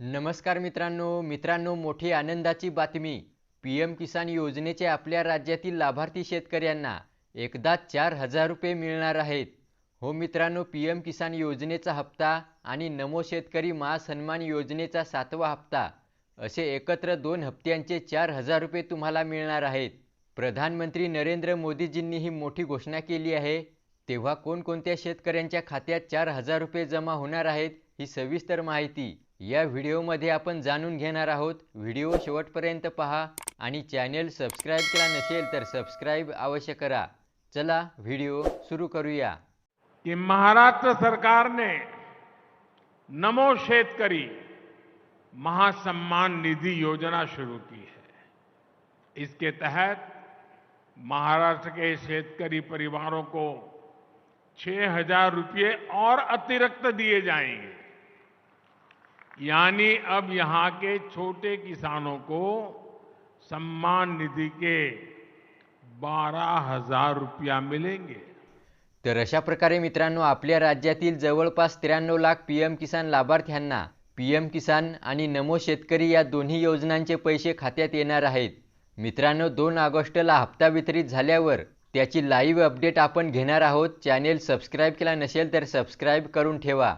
नमस्कार मित्रांनो मित्रांनो मोठी आनंदाची बातमी. पी एम किसान योजनेचे आपल्या राज्यातील लाभार्थी शेतकऱ्यांना एकदा चार हजार रुपये मिळणार आहेत. हो मित्रांनो पी एम किसान योजनेचा हप्ता आणि नमो शेतकरी महासन्मान योजनेचा सातवा हप्ता असे एकत्र दोन हप्त्यांचे चार हजार रुपये तुम्हाला मिळणार आहेत. प्रधानमंत्री नरेंद्र मोदीजींनी ही मोठी घोषणा केली आहे. तेव्हा कोणकोणत्या शेतकऱ्यांच्या खात्यात चार हजार रुपये जमा होणार आहेत ही सविस्तर माहिती या व्हिडिओमध्ये आपण जाणून घेणार आहोत. व्हिडिओ शेवटपर्यंत पहा आणि चॅनेल सबस्क्राईब केला नसेल तर सबस्क्राईब अवश्य करा. चला व्हिडिओ सुरू करूया. की महाराष्ट्र सरकारने नमो शेतकरी महासम्मान निधि योजना शुरू की है. इसके तहत महाराष्ट्र के शेतकरी परिवारों को छह हजार रुपये और अतिरिक्त दिए जाएंगे। यानी अब यहां के छोटे किसानों को सम्मान निधि के बारह हजार रुपया मिलेंगे। तर अशा प्रकारे मित्रांनो आपल्या राज्यातील जवळपास त्र्याण्णव लाख पी एम किसान लाभार्थ्यांना पी एम किसान आणि नमो शेतकरी या दोन्ही योजनांचे पैसे खात्यात येणार आहेत. मित्रांनो दोन ऑगस्टला हप्ता वितरित झाल्यावर त्याची लाईव्ह अपडेट आपण घेणार आहोत. चॅनेल सबस्क्राईब केला नसेल तर सबस्क्राईब करून ठेवा.